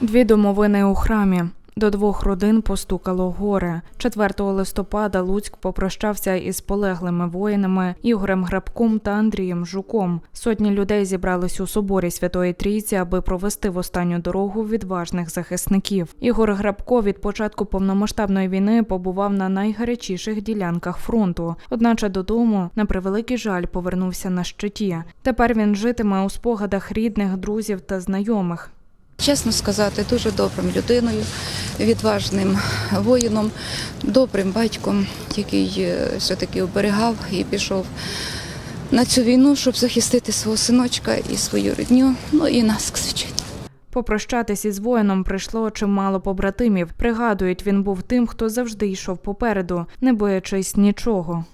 Дві домовини у храмі. До двох родин постукало горе. 4 листопада Луцьк попрощався із полеглими воїнами Ігорем Грабком та Андрієм Жуком. Сотні людей зібрались у соборі Святої Трійці, аби провести в останню дорогу відважних захисників. Ігор Грабко від початку повномасштабної війни побував на найгарячіших ділянках фронту. Одначе додому, на превеликий жаль, повернувся на щиті. Тепер він житиме у спогадах рідних, друзів та знайомих. Чесно сказати, дуже добрим людиною, відважним воїном, добрим батьком, який е, все-таки оберігав і пішов на цю війну, щоб захистити свого синочка і свою рідню, ну і нас, звичайно. Попрощатись із воїном прийшло чимало побратимів. Пригадують, він був тим, хто завжди йшов попереду, не боячись нічого.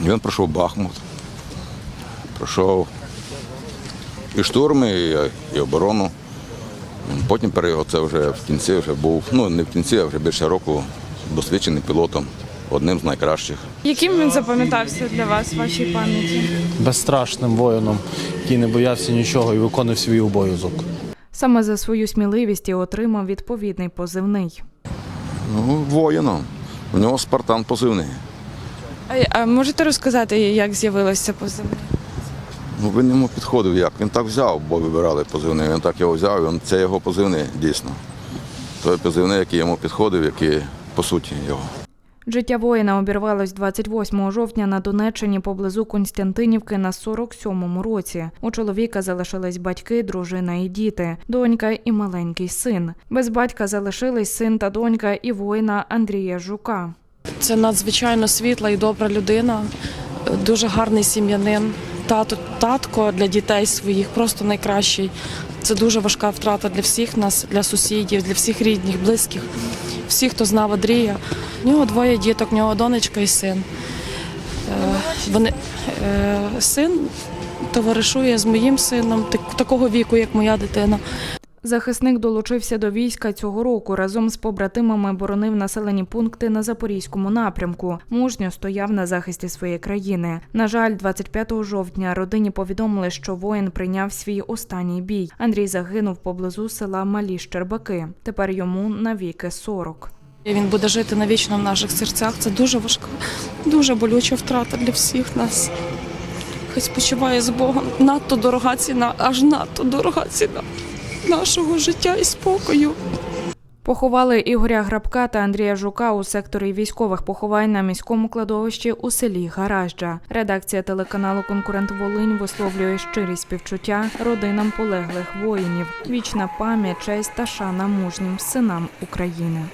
Він пройшов Бахмут, пройшов і штурми, і, і оборону. Потім пере- це вже в кінці вже був, ну не в кінці, а вже більше року досвідчений пілотом, одним з найкращих. Яким він запам'ятався для вас в вашій пам'яті? безстрашним воїном, який не боявся нічого і виконував свій обов'язок. Саме за свою сміливість і отримав відповідний позивний. Ну, воїном. У нього Спартан позивний. А, а можете розказати, як з'явилося позивне? Він йому підходив як. Він так взяв, бо вибирали позивний. Він так його взяв, і він, це його позивний, дійсно. Той позивний, який йому підходив, який по суті його. Життя воїна обірвалось 28 жовтня на Донеччині поблизу Константинівки на 47-му році. У чоловіка залишились батьки, дружина і діти, донька і маленький син. Без батька залишились син та донька і воїна Андрія Жука. Це надзвичайно світла і добра людина, дуже гарний сім'янин. Тато, татко для дітей своїх просто найкращий. Це дуже важка втрата для всіх нас, для сусідів, для всіх рідних, близьких, всіх, хто знав Андрія. У нього двоє діток, у нього донечка і син. Е, Вони, е, син товаришує з моїм сином, такого віку, як моя дитина. Захисник долучився до війська цього року. Разом з побратимами боронив населені пункти на запорізькому напрямку. Мужньо стояв на захисті своєї країни. На жаль, 25 жовтня родині повідомили, що воїн прийняв свій останній бій. Андрій загинув поблизу села Малі Щербаки. Тепер йому навіки 40. Він буде жити навічно в наших серцях. Це дуже важка, дуже болюча втрата для всіх нас. Хай спочиває з Богом. Надто дорога ціна, аж надто дорога ціна нашого життя і спокою. Поховали Ігоря Грабка та Андрія Жука у секторі військових поховань на міському кладовищі у селі Гаражджа. Редакція телеканалу Конкурент Волинь висловлює щирі співчуття родинам полеглих воїнів. Вічна пам'ять, честь та шана мужнім синам України.